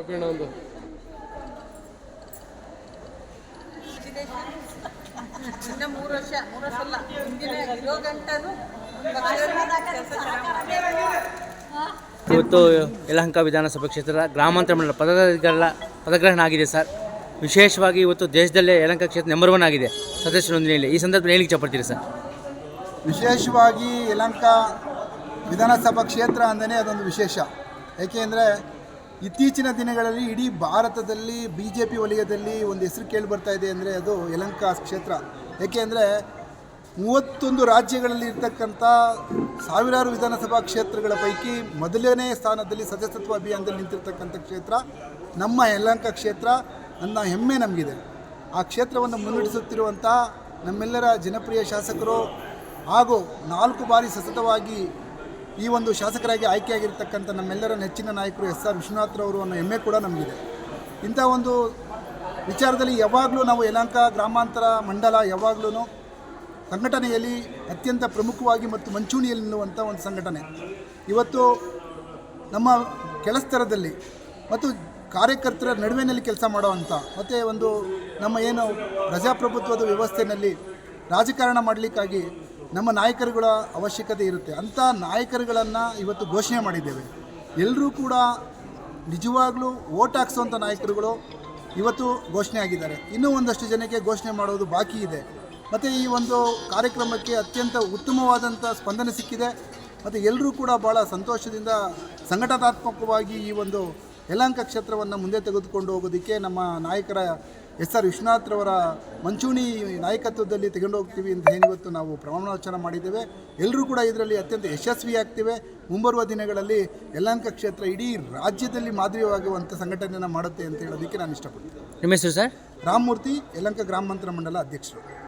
ಒಂದು ಇನ್ನ ಮೂರು ವರ್ಷ ಮೂರು ವರ್ಷ ಅಲ್ಲ. ಹಿಂದಿನ ಇರೋ ಗಂಟನು ಇವತ್ತು ಯಲಹಂಕ ವಿಧಾನಸಭಾ ಕ್ಷೇತ್ರದ ಗ್ರಾಮಾಂತರ ಮಂಡಲ ಪದಾಧಿಕಾರಿಗಳ ಪದಗ್ರಹಣ ಆಗಿದೆ ಸರ್. ವಿಶೇಷವಾಗಿ ಇವತ್ತು ದೇಶದಲ್ಲೇ ಯಲಹಂಕ ಕ್ಷೇತ್ರ ನಂಬರ್ ಒನ್ ಆಗಿದೆ. ಸದಸ್ಯ ನೋಂದಣಿಯಲ್ಲಿ. ಈ ಸಂದರ್ಭದಲ್ಲಿ ಹೇಳಿಕೆ ಇಷ್ಟಪಡ್ತೀರಿ ಸರ್? ವಿಶೇಷವಾಗಿ ಯಲಹಂಕ ವಿಧಾನಸಭಾ ಕ್ಷೇತ್ರ ಅಂದನೇ ಅದೊಂದು ವಿಶೇಷ. ಏಕೆಂದರೆ ಇತ್ತೀಚಿನ ದಿನಗಳಲ್ಲಿ ಇಡೀ ಭಾರತದಲ್ಲಿ ಬಿ ಜೆ ಪಿ ವಲಯದಲ್ಲಿ ಒಂದು ಹೆಸರು ಕೇಳಿ ಬರ್ತಾ ಇದೆ ಅಂದರೆ ಅದು ಯಲಂಕ ಕ್ಷೇತ್ರ. ಏಕೆಂದರೆ ಮೂವತ್ತೊಂದು ರಾಜ್ಯಗಳಲ್ಲಿ ಇರ್ತಕ್ಕಂಥ ಸಾವಿರಾರು ವಿಧಾನಸಭಾ ಕ್ಷೇತ್ರಗಳ ಪೈಕಿ ಮೊದಲನೇ ಸ್ಥಾನದಲ್ಲಿ ಸದಸ್ಯತ್ವ ಅಭಿಯಾನದಲ್ಲಿ ನಿಂತಿರ್ತಕ್ಕಂಥ ಕ್ಷೇತ್ರ, ನಮ್ಮ ಯಲಹಂಕ ಕ್ಷೇತ್ರ, ನನ್ನ ಹೆಮ್ಮೆ ನಮಗಿದೆ. ಆ ಕ್ಷೇತ್ರವನ್ನು ಮುನ್ನಡೆಸುತ್ತಿರುವಂಥ ನಮ್ಮೆಲ್ಲರ ಜನಪ್ರಿಯ ಶಾಸಕರು ಹಾಗೂ ನಾಲ್ಕು ಬಾರಿ ಸತತವಾಗಿ ಈ ಒಂದು ಶಾಸಕರಾಗಿ ಆಯ್ಕೆಯಾಗಿರ್ತಕ್ಕಂಥ ನಮ್ಮೆಲ್ಲರ ನೆಚ್ಚಿನ ನಾಯಕರು ಎಸ್ ಆರ್ ವಿಶ್ವನಾಥ್ರವರು ಅನ್ನೋ ಹೆಮ್ಮೆ ಕೂಡ ನಮಗಿದೆ. ಇಂಥ ಒಂದು ವಿಚಾರದಲ್ಲಿ ಯಾವಾಗಲೂ ನಾವು ಯಲಹಂಕ ಗ್ರಾಮಾಂತರ ಮಂಡಲ ಯಾವಾಗಲೂ ಸಂಘಟನೆಯಲ್ಲಿ ಅತ್ಯಂತ ಪ್ರಮುಖವಾಗಿ ಮತ್ತು ಮಂಚೂಣಿಯಲ್ಲಿ ನಿಲ್ಲುವಂಥ ಒಂದು ಸಂಘಟನೆ. ಇವತ್ತು ನಮ್ಮ ಕೆಳಸ್ತರದಲ್ಲಿ ಮತ್ತು ಕಾರ್ಯಕರ್ತರ ನಡುವೆನಲ್ಲಿ ಕೆಲಸ ಮಾಡುವಂಥ ಮತ್ತು ಒಂದು ನಮ್ಮ ಏನು ಪ್ರಜಾಪ್ರಭುತ್ವದ ವ್ಯವಸ್ಥೆಯಲ್ಲಿ ರಾಜಕಾರಣ ಮಾಡಲಿಕ್ಕಾಗಿ ನಮ್ಮ ನಾಯಕರುಗಳ ಅವಶ್ಯಕತೆ ಇರುತ್ತೆ. ಅಂಥ ನಾಯಕರುಗಳನ್ನು ಇವತ್ತು ಘೋಷಣೆ ಮಾಡಿದ್ದೇವೆ. ಎಲ್ಲರೂ ಕೂಡ ನಿಜವಾಗ್ಲೂ ಓಟ್ ಹಾಕ್ಸುವಂಥ ನಾಯಕರುಗಳು ಇವತ್ತು ಘೋಷಣೆ ಆಗಿದ್ದಾರೆ. ಇನ್ನೂ ಒಂದಷ್ಟು ಜನಕ್ಕೆ ಘೋಷಣೆ ಮಾಡೋದು ಬಾಕಿ ಇದೆ. ಮತ್ತು ಈ ಒಂದು ಕಾರ್ಯಕ್ರಮಕ್ಕೆ ಅತ್ಯಂತ ಉತ್ತಮವಾದಂಥ ಸ್ಪಂದನೆ ಸಿಕ್ಕಿದೆ. ಮತ್ತು ಎಲ್ಲರೂ ಕೂಡ ಭಾಳ ಸಂತೋಷದಿಂದ ಸಂಘಟನಾತ್ಮಕವಾಗಿ ಈ ಒಂದು ಯಲಹಂಕ ಕ್ಷೇತ್ರವನ್ನು ಮುಂದೆ ತೆಗೆದುಕೊಂಡು ಹೋಗೋದಕ್ಕೆ ನಮ್ಮ ನಾಯಕರ ಎಸ್ ಆರ್ ವಿಶ್ವನಾಥ್ರವರ ಮಂಚೂಣಿ ನಾಯಕತ್ವದಲ್ಲಿ ತಗೊಂಡು ಹೋಗ್ತೀವಿ ಅಂತ ಇವತ್ತು ನಾವು ಪ್ರಮಾಣವಚನ ಮಾಡಿದ್ದೇವೆ. ಎಲ್ಲರೂ ಕೂಡ ಇದರಲ್ಲಿ ಅತ್ಯಂತ ಯಶಸ್ವಿಯಾಗ್ತಿವೆ ಮುಂಬರುವ ದಿನಗಳಲ್ಲಿ ಯಲಹಂಕ ಕ್ಷೇತ್ರ ಇಡೀ ರಾಜ್ಯದಲ್ಲಿ ಮಾದರಿಯಾಗುವಂಥ ಸಂಘಟನೆಯನ್ನು ಮಾಡುತ್ತೆ ಅಂತ ಹೇಳೋದಕ್ಕೆ ನಾನು ಇಷ್ಟಪಡ್ತೀನಿ. ನಿಮ್ಮ ಹೆಸರು ಸರ್? ರಾಮಮೂರ್ತಿ ಯಲಹಂಕ ಗ್ರಾಮಾಂತರ ಮಂಡಲ ಅಧ್ಯಕ್ಷರು.